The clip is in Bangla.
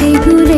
দেগুলো